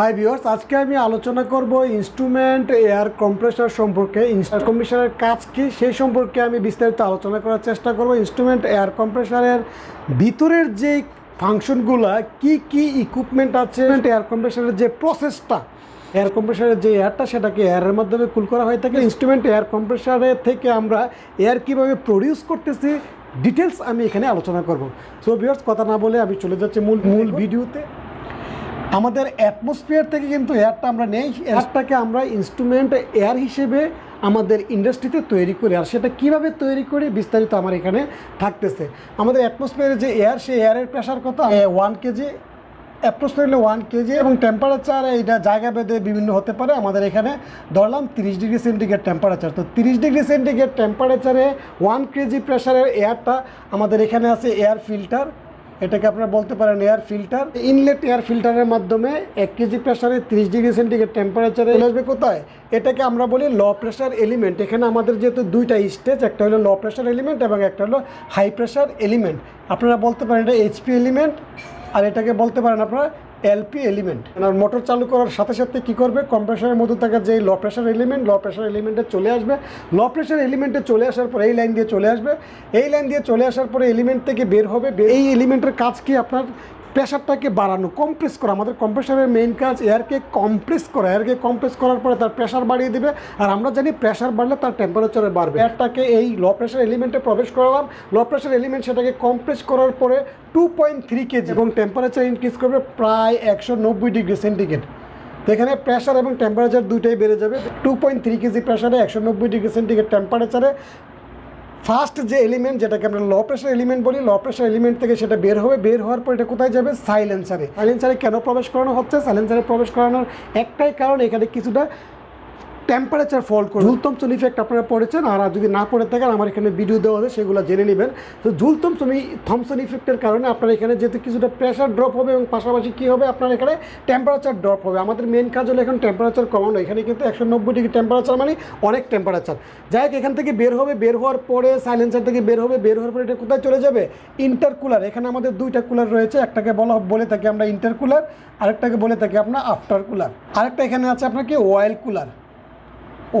Hi viewers আজকে আমি আলোচনা করব ইনস্ট্রুমেন্ট এয়ার কম্প্রেসর সম্পর্কে। এয়ার কম্প্রেসরের কাজ কি? সেই সম্পর্কে আমি বিস্তারিত আলোচনা করার চেষ্টা করব। ইনস্ট্রুমেন্ট এয়ার কম্প্রেসরের ভিতরের যে ফাংশনগুলো কি কি ইকুইপমেন্ট আছে? এয়ার কম্প্রেসরের যে প্রসেসটা এয়ার কম্প্রেসরের যে এয়ারটা সেটাকে এয়ারের মাধ্যমে কুল করা হয়ে থাকে। ইনস্ট্রুমেন্ট এয়ার কম্প্রেসরের থেকে আমরা এয়ার কীভাবে প্রডিউস করতেছি ডিটেলস আমি এখানে আলোচনা করব। সো ভিউয়ার্স কথা না বলে আমি চলে যাচ্ছি মূল মূল ভিডিওতে। আমাদের অ্যাটমসফিয়ার থেকে কিন্তু এয়ারটা আমরা নেই। এয়ারটাকে আমরা ইনস্ট্রুমেন্ট এয়ার হিসেবে আমাদের ইন্ডাস্ট্রিতে তৈরি করি। আর সেটা কীভাবে তৈরি করি বিস্তারিত আমার এখানে থাকতেছে। আমাদের অ্যাটমসফিয়ারে যে এয়ার সেই এয়ারের প্রেশার কত? One KG approximately one KG এবং টেম্পারেচার এটা জায়গা ভেদে বিভিন্ন হতে পারে। আমাদের এখানে ধরলাম তিরিশ ডিগ্রি সেন্টিগ্রেড টেম্পারেচার তো তিরিশ ডিগ্রি সেন্টিগ্রেড টেম্পারেচারে ওয়ান কেজি প্রেশারের এয়ারটা আমাদের এখানে আছে এয়ার ফিল্টার এটাকে আপনারা বলতে পারেন এয়ার ফিল্টার ইনলেট এয়ার ফিল্টারের মাধ্যমে এক কেজি প্রেশারে ত্রিশ ডিগ্রি সেন্টিগ্রেড টেম্পারেচারে চলে আসবে কোথায়? এটাকে আমরা বলি ল প্রেশার এলিমেন্ট এখানে আমাদের যেহেতু দুইটা স্টেজ একটা হলো ল প্রেশার এলিমেন্ট এবং একটা হলো হাই প্রেশার এলিমেন্ট আপনারা বলতে পারেন এটা এইচপি এলিমেন্ট আর এটাকে বলতে পারেন আপনারা এলপি এলিমেন্ট আর মোটর চালু করার সাথে সাথে কি করবে? কম্প্রেসারের মধ্যে থাকা যে low pressure element low pressure এলিমেন্টে চলে আসবে। ল প্রেশার এলিমেন্টে চলে আসার পর এই লাইন দিয়ে চলে আসবে। এই লাইন দিয়ে চলে আসার পরে এলিমেন্ট থেকে বের হবে। এই এলিমেন্টের কাজ কি আপনার? প্রেশারটাকে বাড়ানো কম্প্রেস করা। আমাদের কম্প্রেসারের মেইন কাজ এয়ারকে কম্প্রেস করা। এয়ারকে কম্প্রেস করার পরে তার প্রেশার বাড়িয়ে দিবে। আর আমরা জানি প্রেশার বাড়লে তার টেম্পারেচারে বাড়বে। এয়ারটাকে এই ল প্রেশার এলিমেন্টে প্রবেশ করালাম। ল প্রেশার এলিমেন্ট সেটাকে কম্প্রেস করার পরে টু পয়েন্ট থ্রি কেজি এবং টেম্পারেচার ইনক্রিজ করবে প্রায় একশো নব্বই ডিগ্রি সেন্টিগ্রেড এখানে প্রেশার এবং টেম্পারেচার দুইটাই বেড়ে যাবে। টু পয়েন্ট থ্রি কেজি প্রেশারে একশো নব্বই ডিগ্রি সেন্টিগ্রেড টেম্পারেচারে ফার্স্ট যে এলিমেন্ট যেটাকে আমরা ল প্রেশার এলিমেন্ট বলি ল প্রেশার এলিমেন্ট থেকে সেটা বের হবে। বের হওয়ার পর এটা কোথায় যাবে? সাইলেন্সারে সাইলেন্সারে কেন প্রবেশ করানো হচ্ছে? সাইলেন্সারে প্রবেশ করানোর একটাই কারণ এখানে কিছুটা টেম্পারেচার ফল করে ঝুল থমসন ইফেক্ট আপনারা পড়েছেন, আর যদি না পড়ে থাকেন, আমার এখানে ভিডিও দেওয়া আছে, সেগুলো জেনে নেবেন। তো ঝুল থমসন থমসন ইফেক্টের কারণে আপনার এখানে যেহেতু কিছুটা প্রেশার ড্রপ হবে এবং পাশাপাশি কী হবে, আপনার এখানে টেম্পারেচার ড্রপ হবে। আমাদের মেন কাজ হলো এখন টেম্পারেচার কমানো। এখানে কিন্তু একশো নব্বই ডিগ্রি টেম্পারেচার মানে অনেক টেম্পারেচার যাই হোক, এখান থেকে বের হবে, বের হওয়ার পরে সাইলেন্সার থেকে বের হবে, বের হওয়ার পরে এটা কোথায় চলে যাবে? ইন্টারকুলার এখানে আমাদের দুইটা কুলার রয়েছে, একটাকে বলা বলে থাকি আমরা ইন্টারকুলার আরেকটাকে বলে থাকি আপনার আফটার কুলার আরেকটা এখানে আছে আপনার কি oil cooler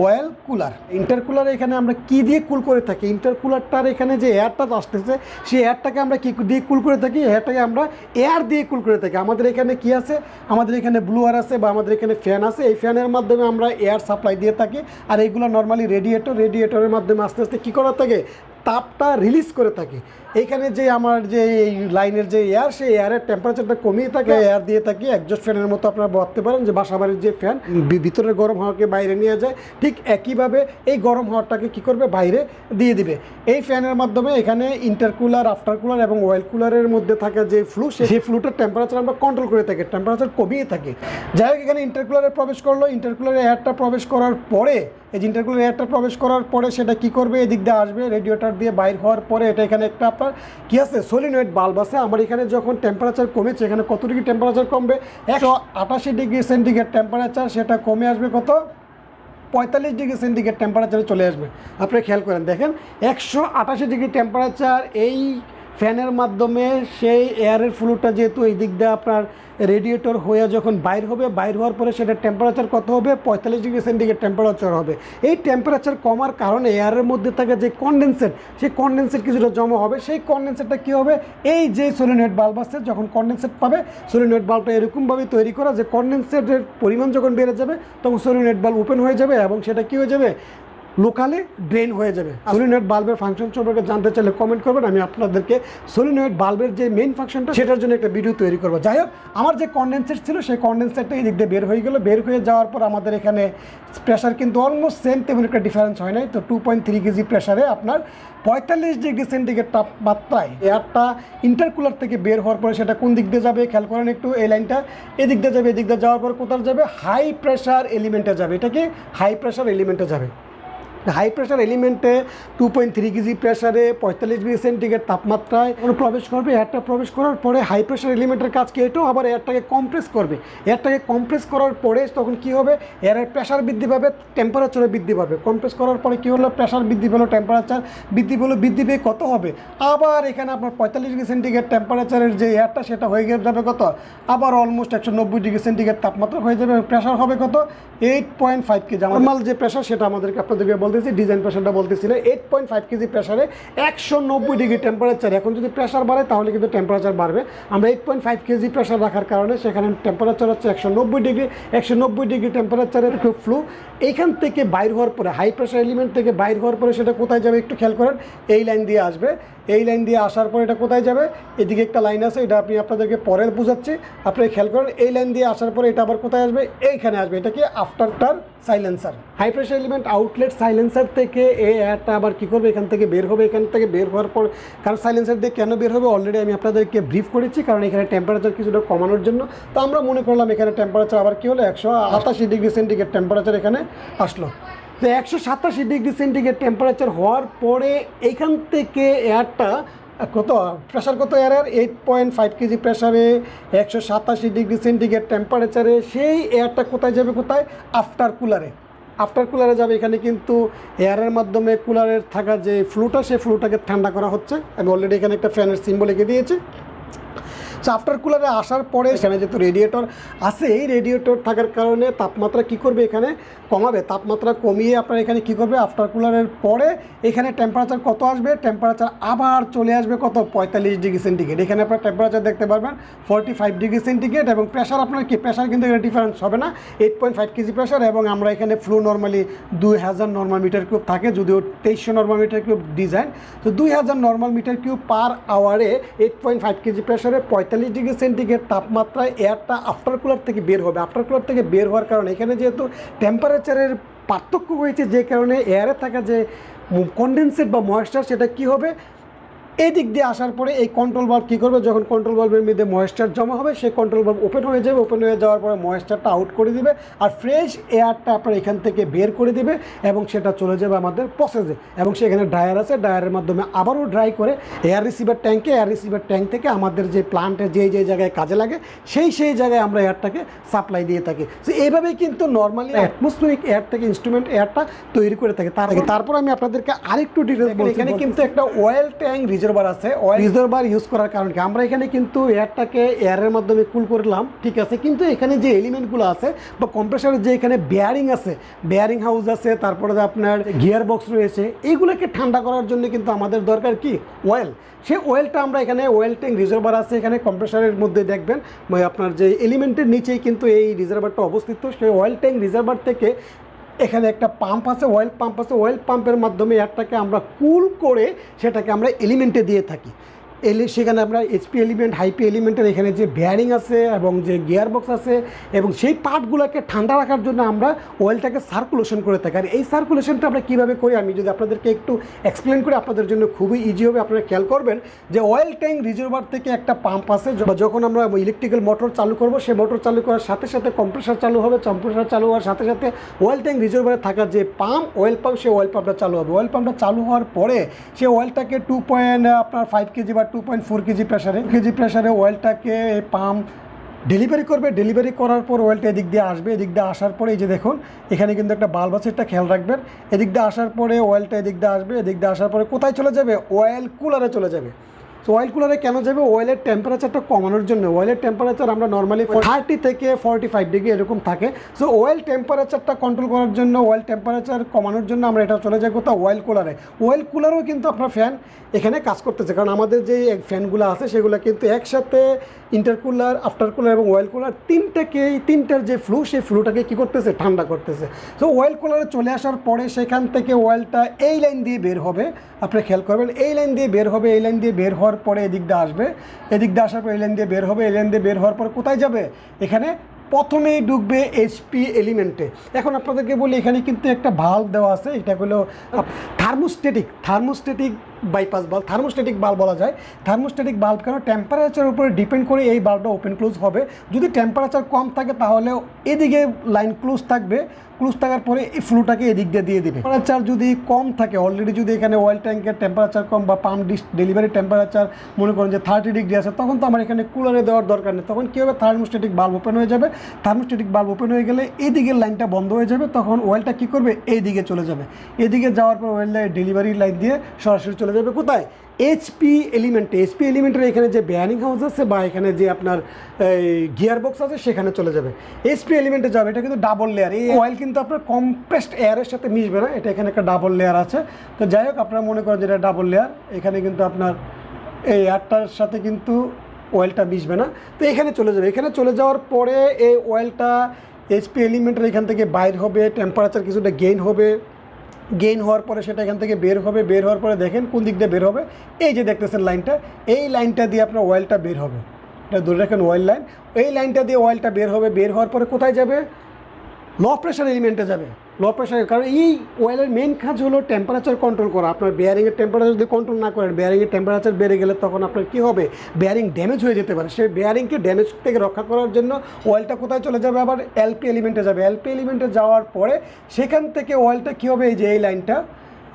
oil cooler intercooler এখানে আমরা কি দিয়ে কুল করে থাকি? ইন্টারকুলারটার এখানে যে এয়ারটা আসতেছে, সেই এয়ারটাকে আমরা কী দিয়ে কুল করে থাকি? এয়ারটাকে আমরা এয়ার দিয়ে কুল করে থাকি। আমাদের এখানে কি আছে? আমাদের এখানে ব্লুয়ার আছে বা আমাদের এখানে ফ্যান আছে। এই ফ্যানের মাধ্যমে আমরা এয়ার সাপ্লাই দিয়ে থাকি। আর এইগুলো নর্মালি রেডিয়েটর রেডিয়েটরের মাধ্যমে আস্তে আস্তে কী করা থাকে? তাপটা রিলিজ করে থাকি। এইখানে যে আমার যে এই লাইনের যে এয়ার সেই এয়ারের টেম্পারেচারটা কমিয়ে থাকে। এয়ার দিয়ে থাকি একজস্ট ফ্যানের মতো আপনারা ভাবতে পারেন যে বাসা বাড়ির যে ফ্যান ভিতরের গরম হাওয়াকে বাইরে নিয়ে যায়। ঠিক একইভাবে এই গরম হাওয়াটাকে কী করবে? বাইরে দিয়ে দিবে। এই ফ্যানের মাধ্যমে এখানে ইন্টারকুলার আফটার কুলার এবং অয়েল কুলারের মধ্যে থাকা যে ফ্লু সেই ফ্লুটার টেম্পারেচার আমরা কন্ট্রোল করে থাকি টেম্পারেচার কমিয়ে থাকি। যাই হোক এখানে ইন্টারকুলারে প্রবেশ করল। ইন্টারকুলারে এয়ারটা প্রবেশ করার পরে এই ইন্টারকুলার এয়ারটা প্রবেশ করার পরে সেটা কি করবে? এদিক দিয়ে আসবে রেডিওটার দিয়ে বাইর হওয়ার পরে এটা এখানে একটা আপনার কি আছে? সোলিনয়েড বাল্ব আছে। আমার এখানে যখন টেম্পারেচার কমেছে, এখানে কত ডিগ্রি টেম্পারেচার কমবে? একশো আটাশি ডিগ্রি সেন্টিগ্রেড টেম্পারেচার সেটা কমে আসবে কত? পঁয়তাল্লিশ ডিগ্রি সেন্টিগ্রেড টেম্পারেচারে চলে আসবে। আপনি খেয়াল করেন, দেখেন, একশো আটাশি ডিগ্রি টেম্পারেচার এই ফ্যানের মাধ্যমে সেই এয়ারের ফ্লুটা যেহেতু এই দিক দিয়ে আপনার রেডিয়েটর হয়ে যখন বাইর হবে, বাইর হওয়ার পরে সেটা টেম্পারেচার কত হবে? পঁয়তাল্লিশ ডিগ্রি সেন্টিগ্রেড টেম্পারেচার হবে। এই টেম্পারেচার কমার কারণে এয়ারের মধ্যে থাকা যে কন্ডেন্সেট সেই কন্ডেন্সেট কিছুটা জমা হবে। সেই কন্ডেন্সেটটা কী হবে? এই যে সোলিনয়েড বাল্ব আছে, যখন কন্ডেন্সেট পাবে সোলিনয়েড বাল্বটা এরকমভাবে তৈরি করা যে কন্ডেন্সেটের পরিমাণ যখন বেড়ে যাবে, তখন সোলিনয়েড বাল্ব ওপেন হয়ে যাবে এবং সেটা কী হয়ে যাবে? লোকালে ড্রেন হয়ে যাবে। সোলিনয়েড বাল্বের ফাংশন সম্পর্কে জানতে চাইলে কমেন্ট করবেন, আমি আপনাদেরকে সোলিনয়েড বাল্বের যে মেইন ফাংশনটা সেটার জন্য একটা ভিডিও তৈরি করব। যাই হোক, আমার যে কন্ডেন্সেট ছিল, সেই কন্ডেন্সেটটা এই দিক দিয়ে বের হয়ে গেলো। বের হয়ে যাওয়ার পর আমাদের এখানে প্রেশার কিন্তু অলমোস্ট সেম তেমন একটা ডিফারেন্স হয় নাই। তো টু পয়েন্ট থ্রি কেজি প্রেশারে আপনার পঁয়তাল্লিশ ডিগ্রি সেন্টিগ্রেড তাপমাত্রায় এয়ারটা ইন্টারকুলার থেকে বের হওয়ার পরে সেটা কোন দিক দিয়ে যাবে? খেয়াল করেন একটু এই লাইনটা এদিক দিয়ে যাবে, এদিক দিয়ে যাওয়ার পর কোথায় যাবে? হাই প্রেশার এলিমেন্টে যাবে। এটা কি? হাই প্রেশার এলিমেন্টে যাবে। হাই প্রেশার এলিমেন্টে টু পয়েন্ট থ্রি কেজি প্রেশারে পঁয়তাল্লিশ ডিগ্রি সেন্টিগ্রেড তাপমাত্রায় কোনো প্রবেশ করবে এয়ারটা প্রবেশ করার পরে হাই প্রেশার এলিমেন্টের কাজ কি? এটাও আবার এয়ারটাকে কম্প্রেস করবে। এয়ারটাকে কম্প্রেস করার পরে তখন কি হবে? এয়ারের প্রেশার বৃদ্ধি পাবে টেম্পারেচারও বৃদ্ধি পাবে। কম্প্রেস করার পরে কী হলো? প্রেশার বৃদ্ধি পেল টেম্পারেচার বৃদ্ধি পেল, বৃদ্ধি পেয়ে কত হবে? আবার এখানে আপনার পঁয়তাল্লিশ ডিগ্রি সেন্টিগ্রেড টেম্পারেচারের যে এয়ারটা সেটা হয়ে গিয়ে যাবে কত? আবার অলমোস্ট একশো নব্বই ডিগ্রি সেন্টিগ্রেড তাপমাত্রা হয়ে যাবে প্রেশার হবে কত? Eight point five KG normal যে প্রেশার সেটা আমাদেরকে আপনাদেরকে বলতেছি ডিজাইন প্রেশারটা বলতেছিল এইট পয়েন্ট ফাইভ কেজি প্রেশারে একশো নব্বই ডিগ্রি টেম্পারেচার এখন যদি প্রেশার বাড়ে, তাহলে কিন্তু টেম্পারেচার বাড়বে। আমরা eight point five KG pressure রাখার কারণে সেখানে টেম্পারেচার হচ্ছে একশো নব্বই ডিগ্রি একশো নব্বই ডিগ্রি টেম্পারেচারের ফ্লু এইখান থেকে বাইর হওয়ার পরে হাই প্রেশার এলিমেন্ট থেকে বাইর হওয়ার পরে সেটা কোথায় যাবে একটু খেয়াল করেন। এই লাইন দিয়ে আসবে। এই লাইন দিয়ে আসার পর এটা কোথায় যাবে? এদিকে একটা লাইন আছে, এটা আপনি আপনাদেরকে পরে বুঝাচ্ছি। আপনি খেয়াল করেন, এই লাইন দিয়ে আসার পরে এটা আবার কোথায় আসবে? এইখানে আসবে। এটা কি আফটারটার silencer high pressure element outlet silencer থেকে এই এয়ারটা আবার কী করবে? এখান থেকে বের হবে, এখান থেকে বের হওয়ার পর কারণ সাইলেন্সার দিয়ে কেন বের হবে? অলরেডি আমি আপনাদেরকে ব্রিফ করেছি কারণ এখানে টেম্পারেচার কিছুটা কমানোর জন্য। তো আমরা মনে করলাম এখানে টেম্পারেচার আবার কী হলো? একশো আটাশি ডিগ্রি সেন্টিগ্রেড টেম্পারেচার এখানে আসলো। তো একশো সাতাশি ডিগ্রি সেন্টিগ্রেড টেম্পারেচার হওয়ার পরে এখান থেকে এয়ারটা কত? প্রেশার কত এয়ারের এইট পয়েন্ট ফাইভ কেজি প্রেশারে একশো সাতাশি ডিগ্রি সেন্টিগ্রেড টেম্পারেচারে সেই এয়ারটা কোথায় যাবে? কোথায়? আফটার কুলারে আফটার কুলারে যাবে, এখানে কিন্তু এয়ারের মাধ্যমে কুলারের থাকা যে ফ্লুটা সেই ফ্লুটাকে ঠান্ডা করা হচ্ছে। আমি অলরেডি এখানে একটা ফ্যানের সিম্বল এঁকে দিয়েছি। সো আফটার কুলারে আসার পরে এখানে যেহেতু রেডিয়েটর আছে, এই রেডিয়েটর থাকার কারণে তাপমাত্রা কি করবে এখানে? কমাবে, তাপমাত্রা কমিয়ে আপনার এখানে কি করবে? আফটার কুলারের পরে এখানে টেম্পারেচার কত আসবে? টেম্পারেচার আবার চলে আসবে কত? পঁয়তাল্লিশ ডিগ্রি সেন্টিগ্রেড এখানে আপনার টেম্পারেচার দেখতে পারবেন ফর্টি ফাইভ ডিগ্রি সেন্টিগ্রেড এবং প্রেশার আপনার কি? প্রেশার কিন্তু এখানে ডিফারেন্স হবে না। Eight point five kg pressure এবং আমরা এখানে ফ্লু নর্মালি দুই হাজার নর্মাল মিটার কিউব থাকে, যদিও তেইশশো নর্মাল মিটার কিউব ডিজাইন তো দুই হাজার নর্মাল মিটার কিউব পার আওয়ারে এইট পয়েন্ট ফাইভ কেজি প্রেশারে পঁয়তাল্লিশ ডিগ্রি সেন্টিগ্রেড তাপমাত্রায় এয়ারটা আফটার কুলার থেকে বের হবে। আফটার কুলার থেকে বের হওয়ার কারণে এখানে যেহেতু টেম্পারেচারের পার্থক্য হয়েছে যে কারণে এয়ারে থাকা যে কন্ডেন্সেট বা ময়েশ্চার সেটা কি হবে? এই দিক দিয়ে আসার পরে এই কন্ট্রোল বাল্ব কী করবে? যখন কন্ট্রোল বাল্বের মধ্যে ময়েশ্চার জমা হবে সেই কন্ট্রোল বাল্ব ওপেন হয়ে যাবে। ওপেন হয়ে যাওয়ার পরে ময়েশ্চারটা আউট করে দিবে আর ফ্রেশ এয়ারটা আপনার এখান থেকে বের করে দিবে এবং সেটা চলে যাবে আমাদের প্রসেসে এবং সেখানে ড্রায়ার আছে ড্রায়ারের মাধ্যমে আবারও ড্রাই করে এয়ার রিসিভার ট্যাঙ্কে এয়ার রিসিভার ট্যাঙ্ক থেকে আমাদের যে প্লান্টে যে যে জায়গায় কাজে লাগে সেই সেই জায়গায় আমরা এয়ারটাকে সাপ্লাই দিয়ে থাকি। তো এইভাবেই কিন্তু নর্মালি অ্যাটমসফিয়ারিক এয়ার থেকে ইনস্ট্রুমেন্ট এয়ারটা তৈরি করে থাকে। তার আগে তারপর আমি আপনাদেরকে আরেকটু ডিটেলস এখানে কিন্তু একটা অয়েল ট্যাঙ্ক রিজার্ভার আছে অয়েল ইউজ করার কারণ কি? আমরা এখানে কিন্তু এয়ারটাকে এয়ারের মাধ্যমে কুল করলাম ঠিক আছে? কিন্তু এখানে যে এলিমেন্টগুলো আছে, বা কম্প্রেসারের যে এখানে বেয়ারিং আছে বেয়ারিং হাউস আছে, তারপরে আপনার গিয়ার বক্স রয়েছে এইগুলোকে ঠান্ডা করার জন্য কিন্তু আমাদের দরকার কি? অয়েল সেই অয়েলটা আমরা এখানে অয়েল ট্যাঙ্ক রিজার্ভার আছে, এখানে কম্প্রেসারের মধ্যে দেখবেন আপনার যে এলিমেন্টের নিচেই কিন্তু এই রিজার্ভারটা অবস্থিত। সেই অয়েল ট্যাঙ্ক রিজার্ভার থেকে এখানে একটা পাম্প আছে অয়েল পাম্প আছে। অয়েল পাম্পের মাধ্যমে এয়ারটাকে আমরা কুল করে সেটাকে আমরা এলিমেন্টে দিয়ে থাকি। এলি সেখানে আমরা এইচপি এলিমেন্ট হাইপি এলিমেন্টের এখানে যে বেয়ারিং আছে এবং যে গিয়ার বক্স আছে এবং সেই পার্টগুলোকে ঠান্ডা রাখার জন্য আমরা অয়েলটাকে সার্কুলেশন করে থাকি। আর এই সার্কুলেশনটা আমরা কীভাবে করি? আমি যদি আপনাদেরকে একটু এক্সপ্লেন করি, আপনাদের জন্য খুবই ইজি হবে। আপনারা খেয়াল করবেন যে অয়েল ট্যাঙ্ক রিজার্ভার থেকে একটা পাম্প আছে, যখন আমরা ইলেকট্রিক্যাল মোটর চালু করব, সেই মোটর চালু করার সাথে সাথে কম্প্রেসার চালু হবে কম্প্রেসার চালু হওয়ার সাথে সাথে অয়েল ট্যাঙ্ক রিজার্ভারে থাকা যে পাম্প অয়েল পাম্প সেই অয়েল পাম্পটা চালু হবে। অয়েল পাম্পটা চালু হওয়ার পরে সেই অয়েলটাকে টু পয়েন্ট আপনার ফাইভ কেজি বা টু পয়েন্ট ফোর কেজি প্রেশারে কেজি প্রেশারে অয়েলটাকে পাম্প ডেলিভারি করবে। ডেলিভারি করার পর ওয়েলটা এদিক দিয়ে আসবে। এদিক দিয়ে আসার পরে এই যে দেখুন, এখানে কিন্তু একটা বাল্ব আছে, এটা খেয়াল রাখবেন। এদিক দিয়ে আসার পরে ওয়েলটা এদিক দিয়ে আসবে। এদিক দিয়ে আসার পরে কোথায় চলে যাবে? অয়েল কুলারে চলে যাবে। তো অয়েল কুলারে কেন যাবে? অয়েলের টেম্পারেচারটা কমানোর জন্য। অয়েলের টেম্পারেচার আমরা নর্মালি থার্টি থেকে ফর্টি ফাইভ ডিগ্রি এরকম থাকে। সো অয়েল টেম্পারেচারটা কন্ট্রোল করার জন্য অয়েল টেম্পারেচার কমানোর জন্য আমরা এটা চলে যাই কোথাও অয়েল কুলারে অয়েল কুলারও কিন্তু আপনার ফ্যান এখানে কাজ করতেছে। কারণ আমাদের যে ফ্যানগুলো আছে, সেগুলো কিন্তু একসাথে ইন্টারকুলার আফটার কুলার এবং অয়েল কুলার তিনটাকে, তিনটার যে ফ্লু সেই ফ্লুটাকে কী করতেছে? ঠান্ডা করতেছে। সো অয়েল কুলারে চলে আসার পরে সেখান থেকে অয়েলটা এই লাইন দিয়ে বের হবে। আপনি খেয়াল করবেন, এই লাইন দিয়ে বের হবে, এই লাইন দিয়ে বের হওয়ার পরে এদিক দিয়ে আসবে। এদিক দিয়ে আসার পর এই লাইন দিয়ে বের হবে। এই লাইন দিয়ে বের হওয়ার পর কোথায় যাবে? এখানে প্রথমেই ঢুকবে এইচপি এলিমেন্টে এখন আপনাদেরকে বলি, এখানে কিন্তু একটা ভাল্ব দেওয়া আছে। এটা হলো thermostatic thermostatic bypass bulb thermostatic bulb বলা যায়। থার্মোস্টেটিক বাল্ব কেন? টেম্পারেচারের উপরে ডিপেন্ড করে এই বাল্বটা ওপেন ক্লোজ হবে। যদি টেম্পারেচার কম থাকে তাহলে এদিকে লাইন ক্লোজ থাকবে। ক্লোজ থাকার পরে এই ফ্লুটাকে এদিক দিয়ে দিয়ে দিবে। টেম্পারেচার যদি কম থাকে অলরেডি যদি এখানে অয়েল ট্যাঙ্কের টেম্পারেচার কম বা পাম্প ডিস ডেলিভারি টেম্পারেচার মনে করেন যে থার্টি ডিগ্রি আছে, তখন তো আমার এখানে কুলারে দেওয়ার দরকার নেই। তখন কী হবে? থার্মোস্টেটিক বাল্ব ওপেন হয়ে যাবে। থার্মোস্টেটিক বাল্ব ওপেন হয়ে গেলে এদিকের লাইনটা বন্ধ হয়ে যাবে। তখন অয়েলটা কী করবে? এই দিকে চলে যাবে। এদিকে যাওয়ার পর অয়েল ডেলিভারি লাইন দিয়ে সরাসরি চলে যাবে। কোথায়? এইচপি এলিমেন্টে এইচপি এলিমেন্টের এখানে যে বেয়ারিং হাউস আছে বা এখানে যে আপনার গিয়ার বক্স আছে, সেখানে চলে যাবে। এইচপি এলিমেন্টে যাবে, এটা কিন্তু ডাবল লেয়ার এই অয়েল কিন্তু আপনার কম্প্রেসড এয়ারের সাথে মিশবে না, এটা এখানে একটা ডাবল লেয়ার আছে। তো যাই হোক, আপনারা মনে করেন যেটা ডাবল লেয়ার এখানে কিন্তু আপনার এই এয়ারটার সাথে কিন্তু অয়েলটা মিশবে না। তো এখানে চলে যাবে। এখানে চলে যাওয়ার পরে এই অয়েলটা এইচপি এলিমেন্টের এখান থেকে বাইর হবে টেম্পারেচার কিছুটা গেইন হবে। গেইন হওয়ার পরে সেটা এখান থেকে বের হবে, বের হওয়ার পরে দেখেন কোন দিক দিয়ে বের হবে। এই যে দেখতেছেন লাইনটা, এই লাইনটা দিয়ে আপনার অয়েলটা বের হবে। এটা ধরে রাখেন অয়েল লাইন এই লাইনটা দিয়ে অয়েলটা বের হবে, বের হওয়ার পরে কোথায় যাবে? লো প্রেশার এলিমেন্টে যাবে। লো প্রেশার কারণ এই অয়েলের মেন কাজ হলো টেম্পারেচার কন্ট্রোল করা। আপনার বেয়ারিংয়ের টেম্পারেচার যদি কন্ট্রোল না করেন বেয়ারিংয়ের টেম্পারেচার বেড়ে গেলে তখন আপনার কী হবে? বেয়ারিং ড্যামেজ হয়ে যেতে পারে। সেই বেয়ারিংকে ড্যামেজ থেকে রক্ষা করার জন্য অয়েলটা কোথায় চলে যাবে? আবার এলপি এলিমেন্টে যাবে। এলপি এলিমেন্টে যাওয়ার পরে সেখান থেকে অয়েলটা কী হবে? এই যে এই লাইনটা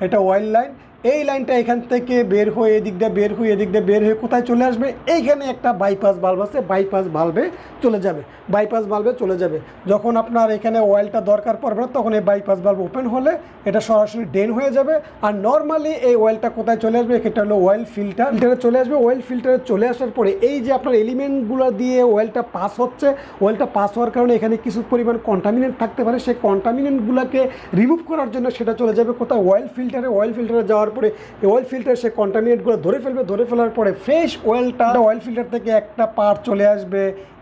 এটা অয়েল লাইন এই লাইনটা এখান থেকে বের হয়ে এদিক দিয়ে বের হয়ে এদিক দিয়ে বের হয়ে কোথায় চলে আসবে? এইখানে একটা বাইপাস বাল্ব আছে বাইপাস বাল্বে চলে যাবে। বাইপাস বাল্বে চলে যাবে। যখন আপনার এখানে অয়েলটা দরকার পড়বে না, তখন এই বাইপাস বাল্ব ওপেন হলে এটা সরাসরি ড্রেন হয়ে যাবে। আর নর্মালি এই অয়েলটা কোথায় চলে আসবে? এটা হলো অয়েল ফিল্টার ফিল্টারে চলে আসবে। অয়েল ফিল্টারে চলে আসার পরে এই যে আপনার এলিমেন্টগুলো দিয়ে অয়েলটা পাস হচ্ছে অয়েলটা পাস হওয়ার কারণে এখানে কিছু পরিমাণ কন্টামিনেন্ট থাকতে পারে। সেই কন্টামিনেন্টগুলোকে রিমুভ করার জন্য সেটা চলে যাবে কোথায়? অয়েল ফিল্টারে অয়েল ফিল্টারে যাওয়ার পরে অয়েল ফিল্টার সে কন্টামিনেন্টগুলো ধরে ফেলবে, ধরে ফেলার পরে ফ্রেশ অয়েলটা অয়েল ফিল্টার থেকে একটা পার্ট চলে আসবে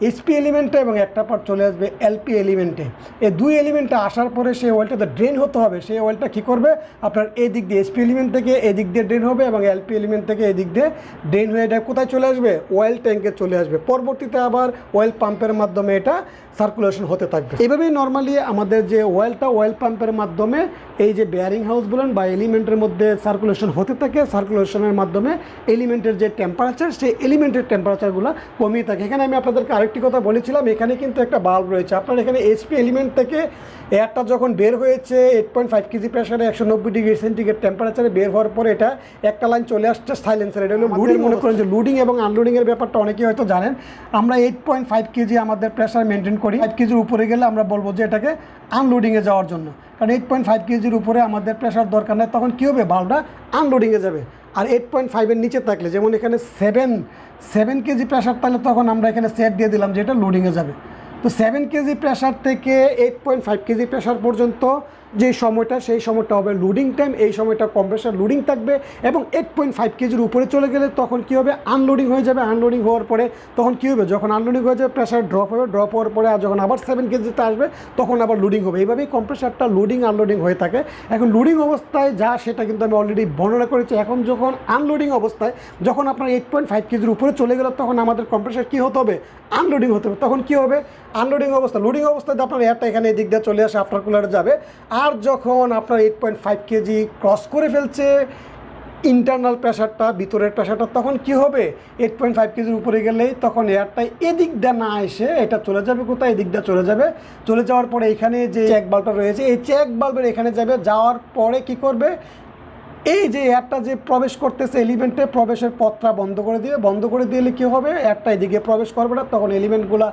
এসপি এলিমেন্টে এবং একটা পার্ট চলে আসবে এলপি এলিমেন্টে এই দুই এলিমেন্টে আসার পরে সেই অয়েলটাতে ড্রেন হতে হবে। সেই অয়েলটা কী করবে? আপনার এই দিক দিয়ে এসপি এলিমেন্ট থেকে এদিক দিয়ে ড্রেন হবে এবং এলপি এলিমেন্ট থেকে এদিক দিয়ে ড্রেন হয়ে এটা কোথায় চলে আসবে? অয়েল ট্যাঙ্কে চলে আসবে। পরবর্তীতে আবার অয়েল পাম্পের মাধ্যমে এটা সার্কুলেশন হতে থাকবে। এভাবেই নর্মালি আমাদের যে অয়েলটা অয়েল পাম্পের মাধ্যমে এই যে বেয়ারিং হাউস বলেন বা এলিমেন্টের মধ্যে সার্কুলেশন হতে থাকে সার্কুলেশনের মাধ্যমে এলিমেন্টের যে টেম্পারেচার সেই এলিমেন্টের টেম্পারেচারগুলো কমিয়ে থাকে। এখানে আমি আপনাদেরকে আরেকটি কথা বলেছিলাম এখানে কিন্তু একটা বাল্ব রয়েছে। আপনার এখানে এইচপি এলিমেন্ট থেকে এয়ারটা যখন বের হয়েছে এইট পয়েন্ট ফাইভ কেজি প্রেশারে একশো নব্বই ডিগ্রি সেন্টিগ্রেড টেম্পারেচারে বের হওয়ার পরে এটা একটা লাইন চলে আসছে সাইলেন্সার এটা হলো লুডিং মনে করেন যে লুডিং এবং আনলোডিংয়ের ব্যাপারটা অনেকেই হয়তো জানেন। আমরা এইট পয়েন্ট ফাইভ কেজি আমাদের প্রেশার মেনটেন করি। ফাইভ কেজির উপরে গেলে আমরা বলব যে এটাকে আনলোডিংয়ে যাওয়ার জন্য। কারণ এইট পয়েন্ট ফাইভ কেজির উপরে আমাদের প্রেশার দরকার নেই, তখন কী হবে? বাল্বটা আনলোডিংয়ে যাবে। আর এইট পয়েন্ট ফাইভের নিচে থাকলে, যেমন এখানে সেভেন সেভেন কেজি প্রেশার তাহলে তখন আমরা এখানে সেট দিয়ে দিলাম যে এটা লোডিংয়ে যাবে। তো সেভেন কেজি প্রেশার থেকে eight point five kg pressure পর্যন্ত যে সময়টা, সেই সময়টা হবে লোডিং টাইম এই সময়টা কম্প্রেসার লোডিং থাকবে এবং এইট পয়েন্ট ফাইভ কেজির উপরে চলে গেলে তখন কী হবে? আনলোডিং হয়ে যাবে। আনলোডিং হওয়ার পরে তখন কী হবে? যখন আনলোডিং হয়ে যাবে প্রেশার ড্রপ হবে। ড্রপ হওয়ার পরে আর যখন আবার সেভেন কেজিতে আসবে, তখন আবার লোডিং হবে। এইভাবেই কম্প্রেসারটা লোডিং আনলোডিং হয়ে থাকে। এখন লোডিং অবস্থায় যা, সেটা কিন্তু আমি অলরেডি বর্ণনা করেছি। এখন যখন আনলোডিং অবস্থায়, যখন আপনার এইট পয়েন্ট ফাইভ কেজির উপরে চলে গেল, তখন আমাদের কম্প্রেসার কী হতে হবে? আনলোডিং হতে হবে। তখন কী হবে? আনলোডিং অবস্থা। লোডিং অবস্থায় আপনার এয়ারটা এখানে এদিক দিয়ে চলে আসে আফটার কুলারে যাবে। আর যখন আপনার eight point five kg cross করে ফেলছে ইন্টারনাল প্রেশারটা ভিতরের প্রেশারটা তখন কি হবে? এইট পয়েন্ট ফাইভ কেজির উপরে গেলেই তখন এয়ারটা এদিক দিয়ে না এসে এটা চলে যাবে কোথায়? এদিক দিয়ে চলে যাবে। চলে যাওয়ার পরে এখানে যে চেক বাল্বটা রয়েছে, এই চেক বাল্বের এখানে যাবে, যাওয়ার পরে কি করবে? এই যে এয়ারটা যে প্রবেশ করতেছে এলিমেন্টে প্রবেশের পথটা বন্ধ করে দিবে। বন্ধ করে দিলে কী হবে? এয়ারটা এদিকে প্রবেশ করবে না, তখন এলিমেন্টগুলো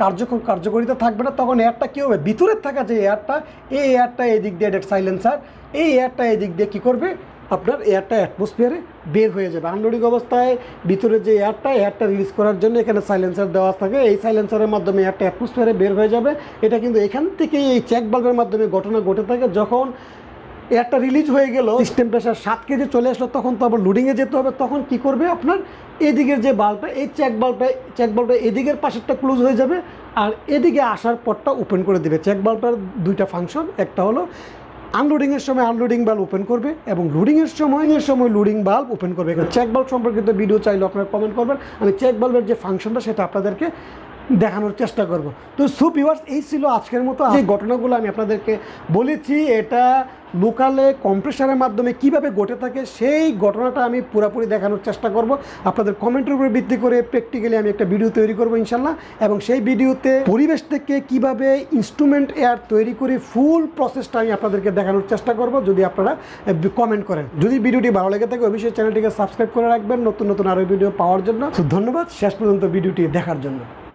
কার্যকর কার্যকরিতা থাকবে না। তখন এয়ারটা কী হবে? ভিতরের থাকা যে এয়ারটা এই এয়ারটা এদিক দিয়ে ডেট সাইলেন্সার এই এয়ারটা এদিক দিয়ে কী করবে? আপনার এয়ারটা অ্যাটমসফিয়ারে বের হয়ে যাবে। আনলোডিং অবস্থায় ভিতরে যে এয়ারটা এয়ারটা রিলিজ করার জন্য এখানে সাইলেন্সার দেওয়া থাকে। এই সাইলেন্সারের মাধ্যমে এয়ারটা অ্যাটমসফিয়ারে বের হয়ে যাবে। এটা কিন্তু এখান থেকেই এই চেক বাল্বের মাধ্যমে ঘটনা ঘটে থাকে। যখন এয়ারটা রিলিজ হয়ে গেল সিস্টেম প্রেশার সাত কেজি চলে আসলো, তখন তো আবার লোডিংয়ে যেতে হবে, তখন কি করবে আপনার? এদিকের যে বাল্বটা এই চেক বাল্বটা চেক বাল্বটা এদিকের পাশেরটা ক্লোজ হয়ে যাবে, আর এদিকে আসার পরটা ওপেন করে দেবে। চেক বাল্বটার দুইটা ফাংশন একটা হলো আনলোডিংয়ের সময় আনলোডিং বাল্ব ওপেন করবে এবং লোডিংয়ের সময় এর সময় লোডিং বাল্ব ওপেন করবে। চেক বাল্ব সম্পর্কিত ভিডিও চাইলে আপনারা কমেন্ট করবেন। আমি চেক বাল্বের যে ফাংশনটা সেটা আপনাদেরকে দেখানোর চেষ্টা করব। তো সুপিওয়ার্স এই ছিল আজকের মতো। যে ঘটনাগুলো আমি আপনাদেরকে বলেছি এটা লোকালে কম্প্রেসারের মাধ্যমে কীভাবে ঘটে থাকে সেই ঘটনাটা আমি পুরোপুরি দেখানোর চেষ্টা করব। আপনাদের কমেন্টের উপরে ভিত্তি করে প্র্যাকটিক্যালি আমি একটা ভিডিও তৈরি করব ইনশাল্লাহ এবং সেই ভিডিওতে পরিবেশ থেকে কীভাবে ইনস্ট্রুমেন্ট এয়ার তৈরি করে ফুল প্রসেসটা আমি আপনাদেরকে দেখানোর চেষ্টা করব যদি আপনারা কমেন্ট করেন। যদি ভিডিওটি ভালো লেগে থাকে অবশ্যই চ্যানেলটিকে সাবস্ক্রাইব করে রাখবেন। নতুন নতুন আরও ভিডিও পাওয়ার জন্য। ধন্যবাদ শেষ পর্যন্ত ভিডিওটি দেখার জন্য।